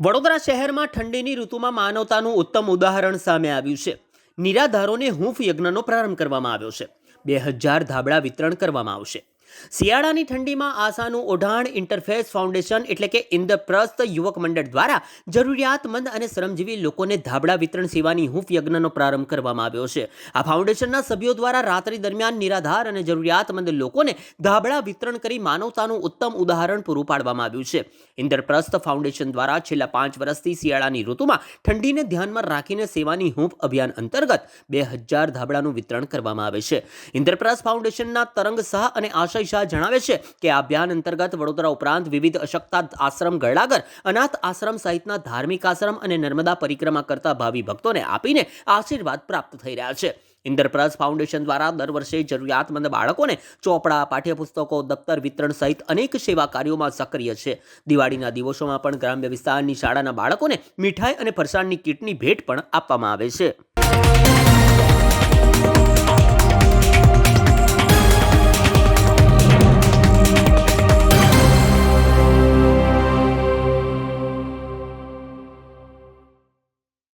વડોદરા શહેરમાં ઠંડીની ઋતુમાં માનવતાનું ઉત્તમ ઉદાહરણ સામે આવ્યું છે. નિરાધારોને હૂંફ યજ્ઞનો પ્રારંભ કરવામાં આવ્યો છે. બે હજાર ધાબળા વિતરણ કરવામાં આવશે. શિયાળાની ઠંડીમાં આશાનું ઓઢાણ ઇન્ટરફેસ ફાઉન્ડેશન એટલે કે ઇન્દ્રપ્રસ્થ યુવક મંડળ દ્વારા જરૂરિયાતમંદ અને શ્રમજીવી લોકોને ધાબળા વિતરણ સેવાની હૂંફ યજ્ઞનો પ્રારંભ કરવામાં આવ્યો છે. આ ફાઉન્ડેશનના સભ્યો દ્વારા રાત્રિ દરમિયાન નિરાધાર અને જરૂરિયાતમંદ લોકોને ધાબળા વિતરણ કરી માનવતાનું ઉત્તમ ઉદાહરણ પૂરું પાડવામાં આવ્યું છે. ઇન્દ્રપ્રસ્થ ફાઉન્ડેશન દ્વારા છેલ્લા પાંચ વર્ષથી શિયાળાની ઋતુમાં ઠંડીને ધ્યાનમાં રાખીને સેવાની હૂંફ અભિયાન અંતર્ગત બે હજાર ધાબળાનું વિતરણ કરવામાં આવે છે. ઇન્દ્રપ્રસ્થ ફાઉન્ડેશનના તરંગ શાહ અને આશય શાહ જણાવે છે કે આ અભિયાન અંતર્ગત વડોદરા ઉપરાંત વિવિધ અશક્તા આશ્રમ ગરડાગર અનાથ આશ્રમ સહિતના ધાર્મિક આશ્રમ અને નર્મદા પરિક્રમા કરતા ભાવિ ભક્તોને આપીને આશીર્વાદ પ્રાપ્ત થઈ રહ્યા છે. ઇન્દ્રપ્રસ્થ ફાઉન્ડેશન દ્વારા દર વર્ષે જરૂરિયાતમંદ બાળકોને ચોપડા, પાઠ્યપુસ્તકો, દફતર વિતરણ સહિત અનેક સેવા કાર્યોમાં સક્રિય છે. દિવાળીના દિવસોમાં પણ ગ્રામ્ય વિસ્તારની શાળાના બાળકોને મીઠાઈ અને ફરસાણની કીટની ભેટ પણ આપવામાં આવે છે.